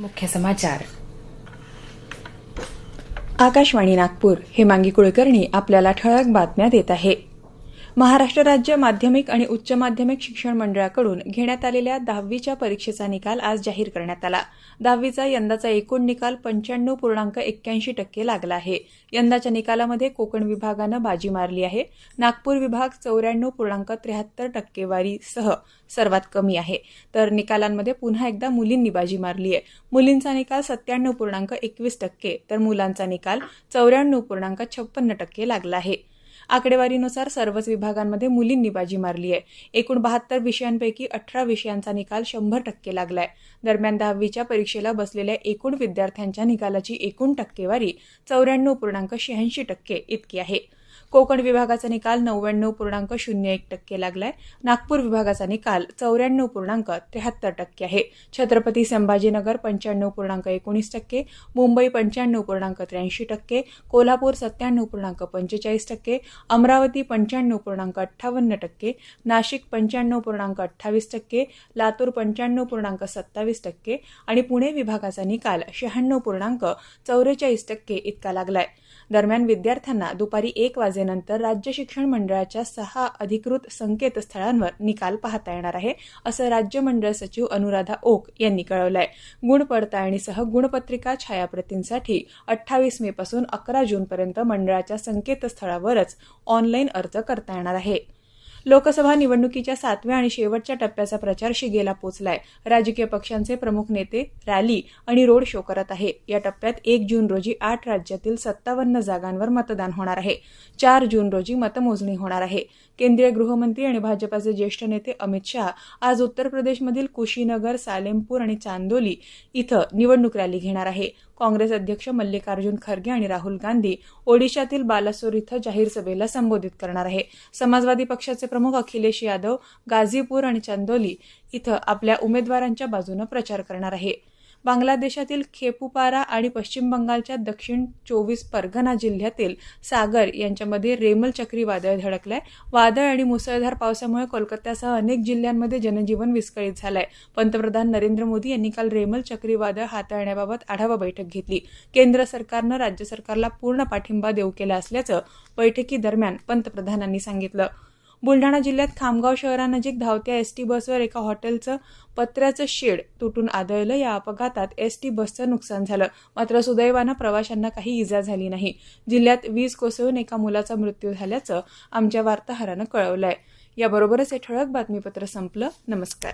मुख्य समाचार. आकाशवाणी नागपूर हेमांगी कुलकर्णी आपल्याला ठळक बातम्या देत आहे. महाराष्ट्र राज्य माध्यमिक आणि उच्च माध्यमिक शिक्षण मंडळाकडून घेण्यात आलेल्या दहावीच्या परीक्षेचा निकाल आज जाहीर करण्यात आला. दहावीचा यंदाचा एकूण निकाल पंच्याण्णव पूर्णांक एक्क्याऐंशी टक्के लागला आहे. यंदाच्या निकालामध्ये कोकण विभागानं बाजी मारली आहे. नागपूर विभाग चौऱ्याण्णव पूर्णांक त्र्याहत्तर टक्केवारीसह सर्वात कमी आहे. तर निकालांमध्ये पुन्हा एकदा मुलींनी बाजी मारली आहे. मुलींचा निकाल सत्त्याण्णव पूर्णांक एकवीस टक्के तर मुलांचा निकाल चौऱ्याण्णव पूर्णांक छप्पन्न टक्के लागला आहे. आकडेवारीनुसार सर्वच विभागांमध्ये मुलींनी बाजी मारली आहे. एकूण बहात्तर विषयांपैकी अठरा विषयांचा निकाल शंभर टक्के लागलाय. दरम्यान दहावीच्या परीक्षेला बसलेल्या एकूण विद्यार्थ्यांच्या निकालाची एकूण टक्केवारी चौऱ्याण्णव पूर्णांक शहाऐंशी टक्के इतकी आहे. कोकण विभागाचा निकाल नव्याण्णव पूर्णांक शून्य एक टक्के लागलाय. नागपूर विभागाचा निकाल चौऱ्याण्णव पूर्णांक त्र्याहत्तर टक्के आहे. छत्रपती संभाजीनगर पंच्याण्णव पूर्णांक एकोणीस टक्के मुंबई पंच्याण्णव पूर्णांक त्र्याऐंशी टक्के कोल्हापूर सत्त्याण्णव पूर्णांक पंचेचाळीस टक्के अमरावती पंच्याण्णव पूर्णांक अठ्ठावन्न टक्के नाशिक पंच्याण्णव पूर्णांक अठ्ठावीस टक्के लातूर पंच्याण्णव पूर्णांक सत्तावीस टक्के आणि पुणे विभागाचा निकाल शहाण्णव पूर्णांक चौवेचाळीस टक्के इतका लागलाय. दरम्यान विद्यार्थ्यांना दुपारी एक वाज वाजेनंतर राज्य शिक्षण मंडळाच्या सहा अधिकृत संकेतस्थळांवर निकाल पाहता येणार आहे असं राज्य मंडळ सचिव अनुराधा ओक यांनी कळवलंय. गुण पडताळणीसह गुणपत्रिका छायाप्रतींसाठी अठ्ठावीस मे पासून अकरा जूनपर्यंत मंडळाच्या संकेतस्थळावरच ऑनलाईन अर्ज करता येणार आहे. लोकसभा निवडणुकीच्या सातव्या आणि शेवटच्या टप्प्याचा प्रचार शिगेला पोचलाय. राजकीय पक्षांचे प्रमुख नेते रॅली आणि रोड शो करत आहे. या टप्प्यात एक जून रोजी आठ राज्यातील सत्तावन्न जागांवर मतदान होणार आहे. चार जून रोजी मतमोजणी होणार आहे. केंद्रीय गृहमंत्री आणि भाजपाचे ज्येष्ठ नेते अमित शहा आज उत्तर प्रदेशमधील कुशीनगर सालेमपूर आणि चांदोली इथं निवडणूक रॅली घेणार आहे. काँग्रेस अध्यक्ष मल्लिकार्जुन खरगे आणि राहुल गांधी ओडिशातील बालासोर इथं जाहीर सभेला संबोधित करणार आहे. समाजवादी पक्षाचे प्रमुख अखिलेश यादव गाझीपूर आणि चंदोली इथं आपल्या उमेदवारांच्या बाजूनं प्रचार करणार आहे. बांगलादेशातील खेपुपारा आणि पश्चिम बंगालच्या दक्षिण चोवीस परगना जिल्ह्यातील सागर यांच्यामध्ये रेमल चक्रीवादळ धडकलंय. वादळ आणि मुसळधार पावसामुळे कोलकात्यासह अनेक जिल्ह्यांमध्ये जनजीवन विस्कळीत झालंय. पंतप्रधान नरेंद्र मोदी यांनी काल रेमल चक्रीवादळ हाताळण्याबाबत आढावा बैठक घेतली. केंद्र सरकारनं राज्य सरकारला पूर्ण पाठिंबा देऊ केला असल्याचं बैठकीदरम्यान पंतप्रधानांनी सांगितलं. बुलढाणा जिल्ह्यात खामगाव शहरानजीक धावत्या एसटी बसवर एका हॉटेलचं पत्र्याचं शेड तुटून आदळलं. या अपघातात एसटी बसचं नुकसान झालं. मात्र सुदैवानं प्रवाशांना काही इजा झाली नाही. जिल्ह्यात वीज कोसळून एका मुलाचा मृत्यू झाल्याचं आमच्या वार्ताहरानं कळवलंय. याबरोबरच हे ठळक बातमीपत्र संपलं. नमस्कार.